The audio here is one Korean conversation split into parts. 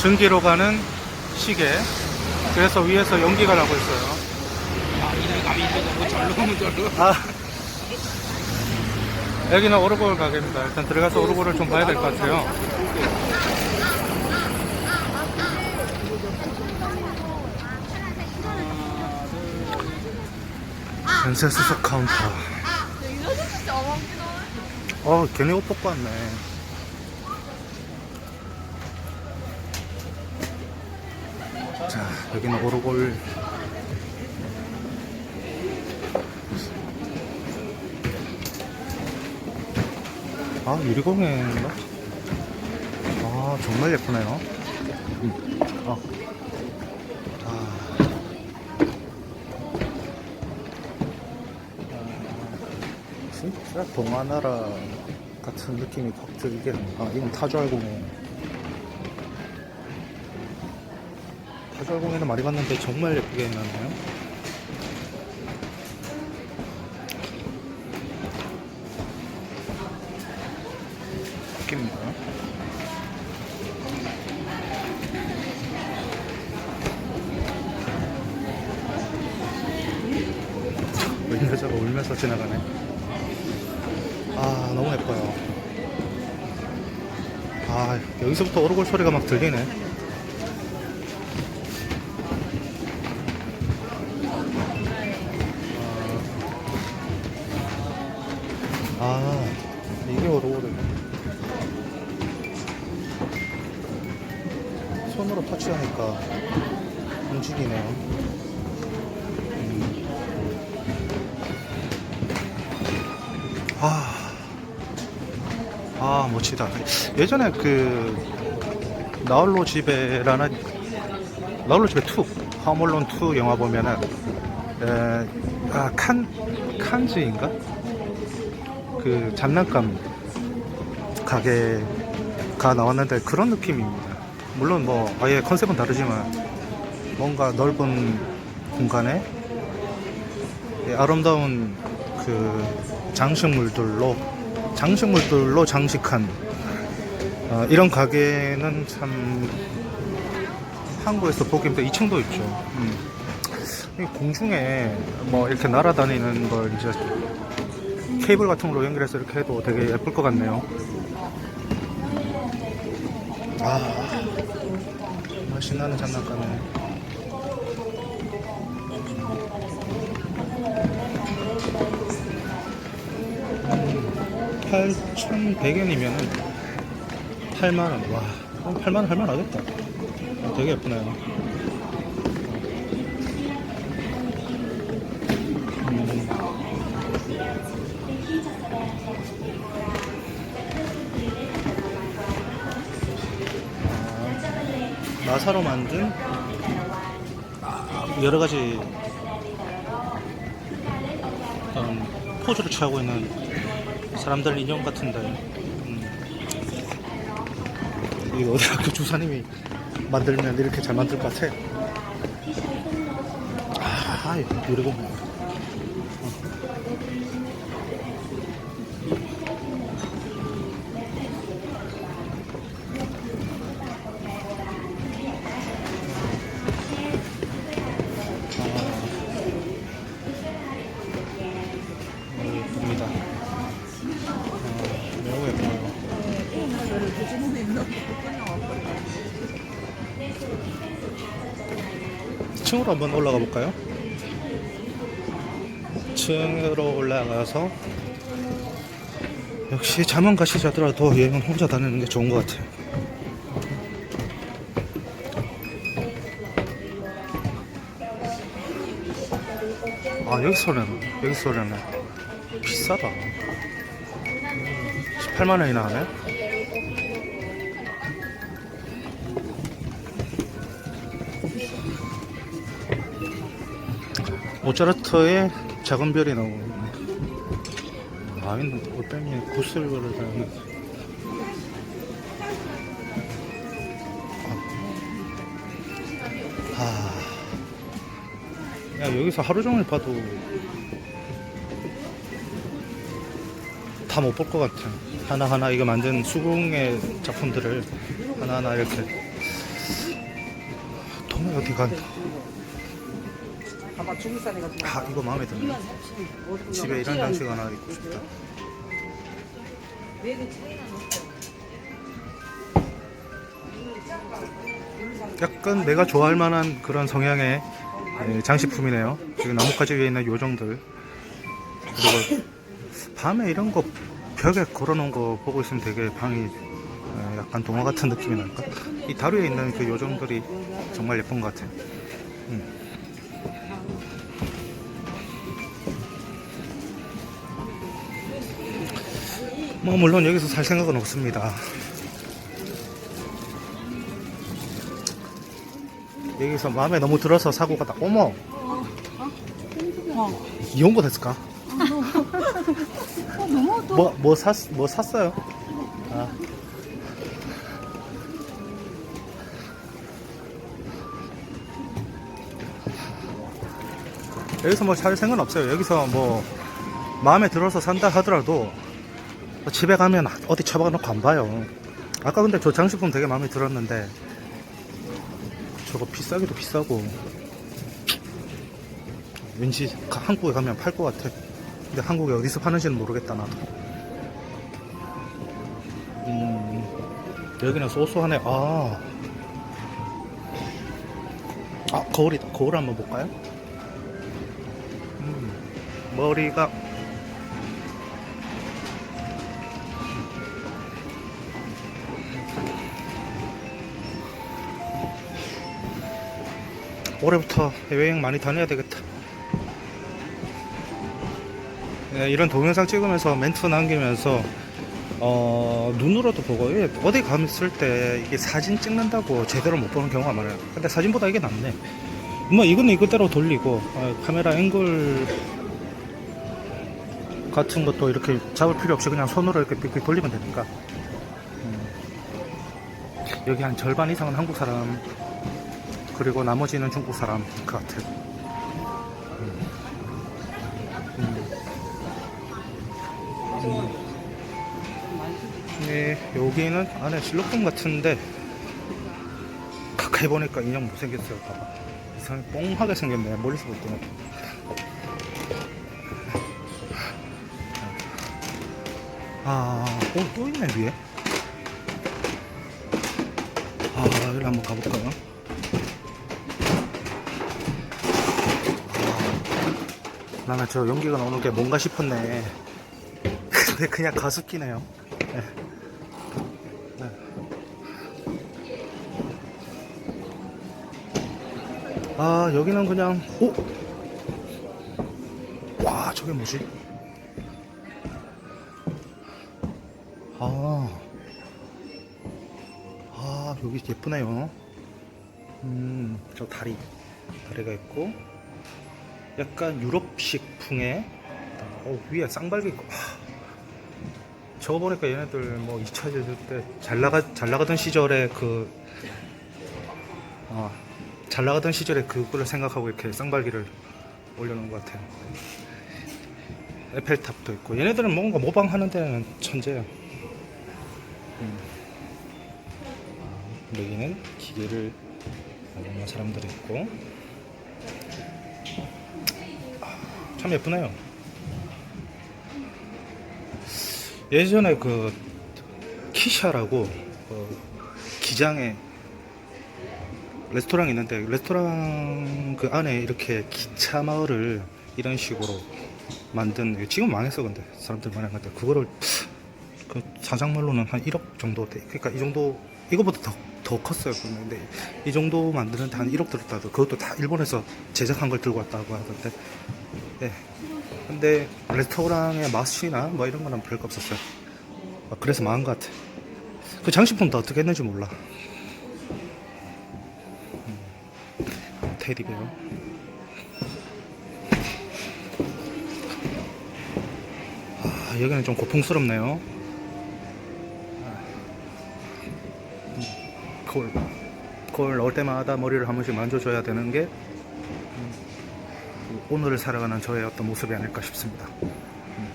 전기로 가는 시계. 그래서 위에서 연기가 나고 있어요. 아, 이들 감이 있어서 절로 절로. 아. 여기는 오르골 가게입니다. 일단 들어가서 오르골을 좀 봐야 될 것 같아요. 전세 수석 카운터. 어, 걔네 옷 벗고 왔네. 자, 여기는 오르골. 아, 유리공예인가? 아, 정말 예쁘네요. 음, 아. 아. 진짜 동화나라 같은 느낌이 확 들게 아 이건 타조알공예 타조알공예는 많이 봤는데 정말 예쁘게 해놨네요. 느낌입니다. 웬 여자가 울면서 지나가네. 아 너무 예뻐요. 아 여기서부터 오르골 소리가 막 들리네 손으로 터치하니까 움직이네요. 음. 아. 아 멋지다. 예전에 그 나홀로 집에라는 나홀로 집에 2 화물론 2 영화 보면은 에, 아, 칸 칸즈인가? 그 장난감 가게가 나왔는데 그런 느낌입니다 물론 뭐 아예 컨셉은 다르지만 뭔가 넓은 공간에 예, 아름다운 그 장식물들로 장식물들로 장식한 어, 이런 가게는 참 한국에서 보기 힘든 2층도 있죠. 음. 이 공중에 뭐 이렇게 날아다니는 걸 이제 케이블 같은 걸로 연결해서 이렇게 해도 되게 예쁠 것 같네요. 아, 신나는 장난감이네. 8,100엔이면은 8만원. 와, 8만원 할만 하겠다. 어, 되게 예쁘네요. 아, 나사로 만든 여러 가지 어떤 포즈를 취하고 있는 사람들 인형 같은데 음. 이 어디 학교 주사님이 만들면 이렇게 잘 만들 것 같아 아 그리고 층으로 한번 올라가 볼까요? 층으로 올라가서 역시 자만 가시자더라도 여행은 혼자 다니는 게 좋은 것 같아요. 아 여기 소리는 여기 소리는 비싸다. 18만 원이나 하네. 모차르트의 작은 별이 나오고. 아, 어떤 구슬 걸어다는 아, 야 여기서 하루 종일 봐도 다 못 볼 것 같아. 하나하나 이거 만든 수공의 작품들을 하나하나 이렇게 음, 어디 간? 봐 봐 중국 사람 같은 아 이거 마음에 드네. 집에 이런 장식 하나 입고 싶다. 약간 내가 좋아할 만한 그런 성향의 예, 장식품이네요. 지금 나뭇가지 위에 있는 요정들. 그리고 밤에 이런 거 벽에 걸어놓은 거 보고 있으면 되게 방이 예, 약간 동화 같은 느낌이 날까? 이 다루에 있는 그 요정들이 정말 예쁜 것 같아요. 뭐 물론 여기서 살 생각은 없습니다. 여기서 마음에 너무 들어서 사고 가다 어머 이용고 됐을까? 뭐, 뭐, 샀, 뭐 샀어요? 아. 여기서 뭐 살 생각은 없어요. 여기서 뭐 마음에 들어서 산다 하더라도 집에 가면 어디 처박아 놓고 안 봐요. 아까 근데 저 장식품 되게 마음에 들었는데 저거 비싸기도 비싸고 왠지 가- 한국에 가면 팔 것 같아. 근데 한국에 어디서 파는지는 모르겠다 나도. 음, 여기는 소소하네. 아, 아 거울이다. 거울 한번 볼까요? 음, 머리가 올해부터 해외여행 많이 다녀야 되겠다. 네, 이런 동영상 찍으면서 멘트 남기면서 어, 눈으로도 보고 어디 갔을 때 이게 사진 찍는다고 제대로 못 보는 경우가 많아요. 근데 사진보다 이게 낫네. 뭐 이거는 이거대로 돌리고 어, 카메라 앵글 같은 것도 이렇게 잡을 필요 없이 그냥 손으로 이렇게 삑삑 돌리면 되니까. 음. 여기 한 절반 이상은 한국 사람 그리고 나머지는 중국 사람 것 같아요. 음. 음. 네, 여기는 안에 실로폰 같은데 가까이 보니까 인형 못생겼어요. 봐봐. 이상하게 뽕하게 생겼네. 멀리서 볼 때는. 아, 어, 또 있네, 위에. 아, 여기 한번 가볼까요? 나는 저 연기가 나오는 게 뭔가 싶었네. 근데 그냥 가습기네요. 네. 네. 아, 여기는 그냥, 오! 와, 저게 뭐지? 아. 아, 여기 예쁘네요. 음, 저 다리. 다리가 있고. 약간 유럽식 풍의 어, 위에 쌍발기 있고 하, 저거 보니까 얘네들 뭐 2차 대전 때잘 나가 잘 나가던 시절에 그 어, 잘 나가던 시절에 그거를 생각하고 이렇게 쌍발기를 올려놓은 것 같아요. 에펠탑도 있고 얘네들은 뭔가 모방하는 데는 천재야. 음. 여기는 기계를 만드는 사람들이 있고 참 예쁘네요. 예전에 그 키샤라고 그 기장에 레스토랑이 있는데 레스토랑 그 안에 이렇게 기차 마을을 이런 식으로 만든 지금 망했어 근데 사람들 많이 한데 그거를 그 사장말로는 한 1억 정도 돼. 그러니까 이 정도 이거보다 더, 더 컸어요. 근데 이 정도 만드는데 한 1억 들었다도 그것도 다 일본에서 제작한 걸 들고 왔다고 하던데. 네. 근데 레스토랑의 맛이나 뭐 이런 거는 별거 없었어요. 아, 그래서 망한 것 같아. 그 장식품도 어떻게 했는지 몰라. 음, 테디베어. 아, 여기는 좀 고풍스럽네요. 거울. 거울 넣을 때마다 머리를 한 번씩 만져줘야 되는 게 음, 오늘을 살아가는 저의 어떤 모습이 아닐까 싶습니다. 음.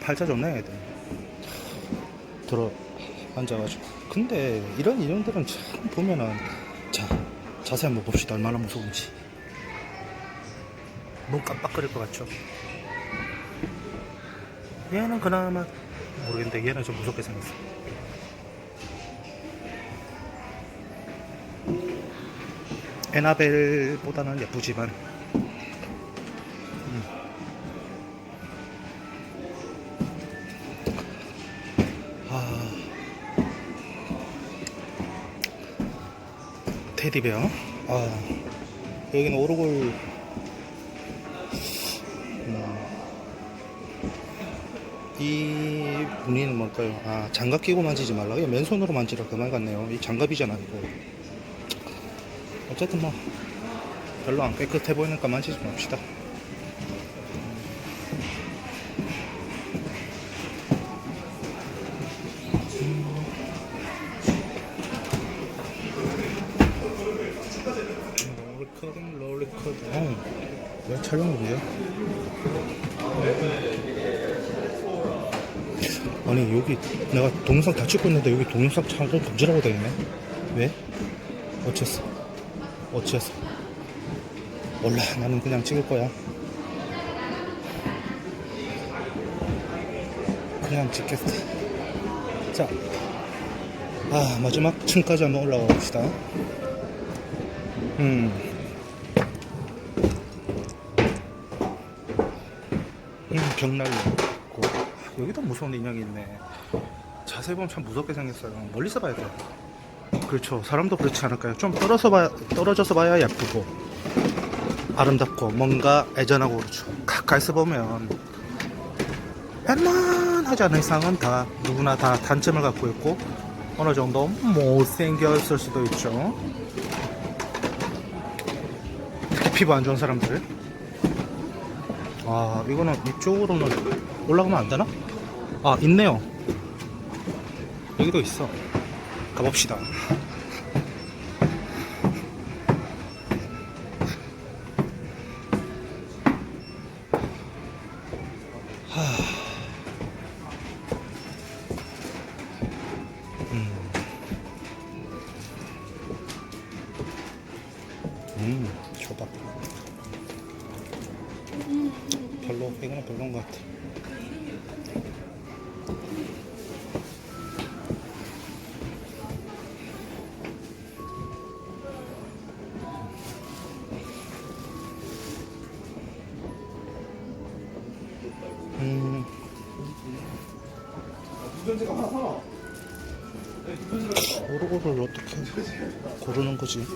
팔자 좋네, 애들. 들어 앉아가지고. 근데 이런 인형들은 참 보면은 자 자세히 한번 봅시다. 얼마나 무서운지. 눈 깜빡거릴 것 같죠? 얘는 그나마 모르겠는데 얘는 좀 무섭게 생겼어. 에나벨보다는 예쁘지만 테디베어 아 여기는 오르골 음, 이 무늬는 뭘까요? 아 장갑 끼고 만지지 말라고 요 맨손으로 만지라 그말 같네요 이 장갑이잖아 이거 어쨌든 뭐 별로 안 깨끗해 보이니까 만지지 맙시다. 여기 내가 동영상 다 찍고 있는데 여기 동영상 촬영 금지라고 되어 있네 왜? 어째서? 어째서? 몰라 나는 그냥 찍을 거야 그냥 찍겠다 자, 아 마지막 층까지 한번 올라가 봅시다 음. 음, 벽난로 여기도 무서운 인형이 있네 자세히 보면 참 무섭게 생겼어요 멀리서 봐야 돼요 그렇죠. 사람도 그렇지 않을까요? 좀 떨어서 봐, 떨어져서 봐야 예쁘고 아름답고 뭔가 애전하고 그렇죠. 가까이서 보면 웬만하지 않은 이상은 다 누구나 다 단점을 갖고 있고 어느 정도 못생겼을 수도 있죠. 특히 피부 안 좋은 사람들. 아 이거는 이쪽으로는 올라가면 안 되나? 아 있네요. 여기도 있어. 가봅시다. 하... 오르고를 어떻게 고르는 거지?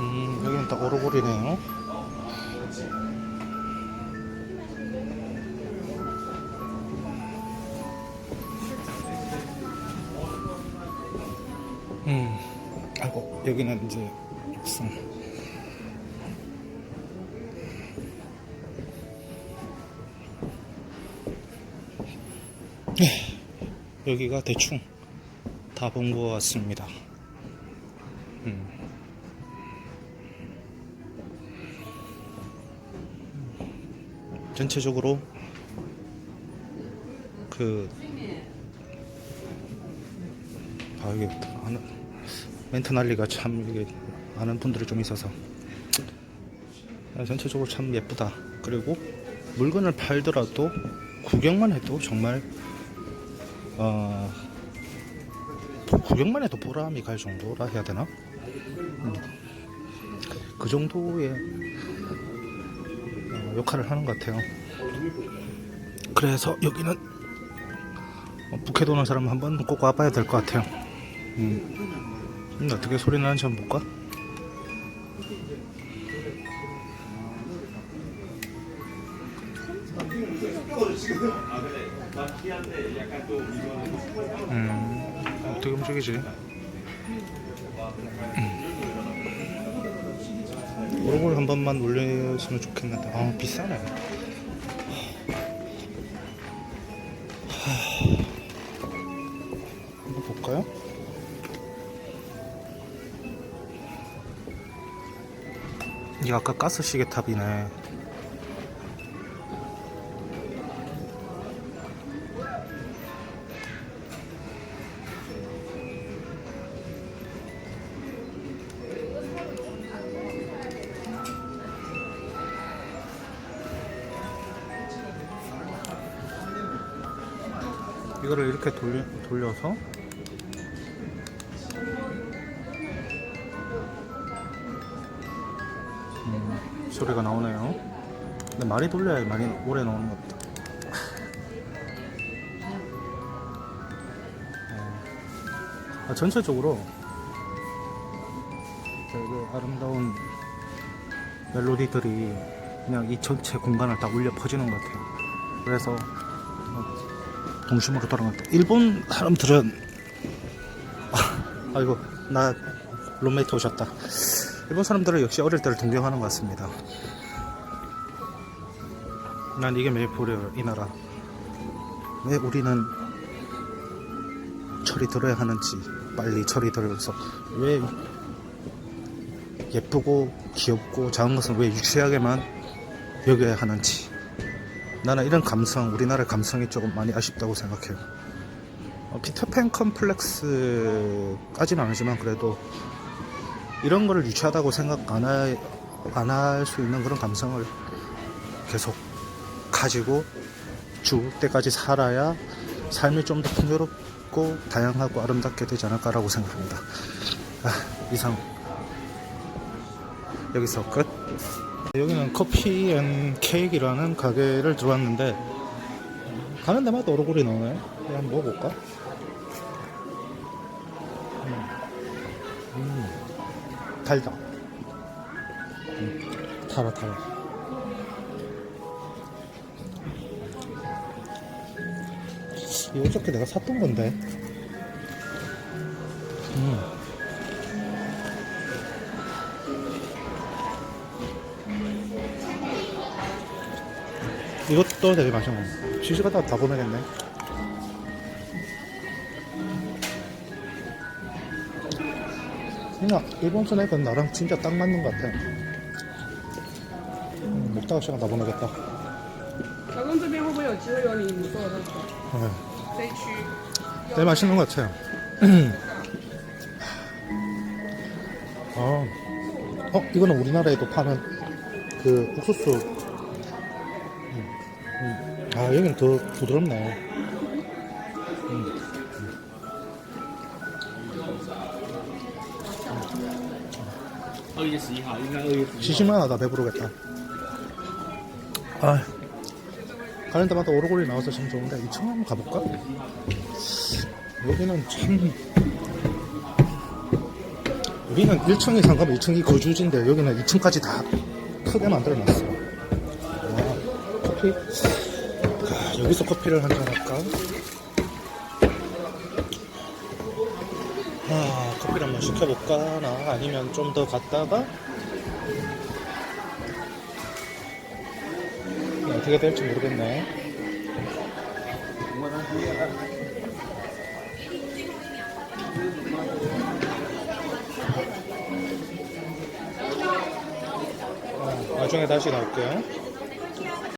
음, 여기는 딱 오르골이네요. 여기는 이제 육성. 네, 여기가 대충 다 본 것 같습니다. 음. 전체적으로 그 아, 이게 아는, 멘트 난리가 참 이게 아는 분들이 좀 있어서 아, 전체적으로 참 예쁘다. 그리고 물건을 팔더라도 구경만 해도 정말 어, 보- 구경만 해도 보람이 갈 정도라 해야 되나? 음, 그 정도의 어, 역할을 하는 것 같아요. 그래서 여기는 어, 북해 도는 사람 한번 꼭 와봐야 될 것 같아요. 음. 음, 어떻게 소리 나는지 한번 볼까? 음, 어떻게 움직이지? 음. 얼굴 한 번만 올렸으면 좋겠는데, 아, 비싸네. 하... 한번 볼까요? 이게 아까 가스 시계탑이네. 이거를 이렇게 돌리, 돌려서 소리가 나오네요. 근데 많이 돌려야 많이 오래 나오는 것 같다. 어, 아, 전체적으로 그 아름다운 멜로디들이 그냥 이 전체 공간을 다 울려 퍼지는 것 같아요. 그래서 어, 동심으로 돌아갔다. 일본 사람들은 아, 아이고 나 룸메이트 오셨다. 일본 사람들은 역시 어릴 때를 동경하는 것 같습니다. 난 이게 메이플이에요, 이 나라. 왜 우리는 철이 들어야 하는지, 빨리 철이 들어서, 왜 예쁘고 귀엽고 작은 것은 왜 유치하게만 여겨야 하는지. 나는 이런 감성, 우리나라의 감성이 조금 많이 아쉽다고 생각해요. 어, 피터팬 컴플렉스까지는 아니지만 그래도 이런 거를 유치하다고 생각 안할 수 있는 그런 감성을 계속 가지고 죽을 때까지 살아야 삶이 좀 더 풍요롭고 다양하고 아름답게 되지 않을까라고 생각합니다. 아, 이상 여기서 끝. 여기는 커피 앤 케이크라는 가게를 들어왔는데 가는 데마다 얼굴이 나오네. 한번 먹어볼까? 달다. 음, 달아, 달아. 이거 어저께 내가 샀던 건데. 음. 이것도 되게 맛있는 시시가 다, 다 보내겠네. 그냥 일본 스낵은 나랑 진짜 딱 맞는 것 같아. 음, 먹다가 시간 다 보내겠다. 小公这边会不会有机会有你做的那个 네. 这一区？ 되게 맛있는 것 같아요. 아, 어, 이거는 우리나라에도 파는 그 옥수수. 음, 음. 아, 여기는 더 부드럽네. 二月十一号，应该二月十一号。 시시만하다, 배부르겠다. 아, 가는 데마다 오르골이 나와서 참 좋은데, 2층 한번 가볼까? 여기는 참. 우리는 1층이 상가면 2층이 거주지인데, 여기는 2층까지 다 크게 만들어놨어. 와, 커피? 아, 여기서 커피를 한잔 할까? 아, 커피를 한번 시켜볼까? 나 아니면 좀 더 갔다가 네, 어떻게 될지 모르겠네. 어, 나중에 다시 나올게요.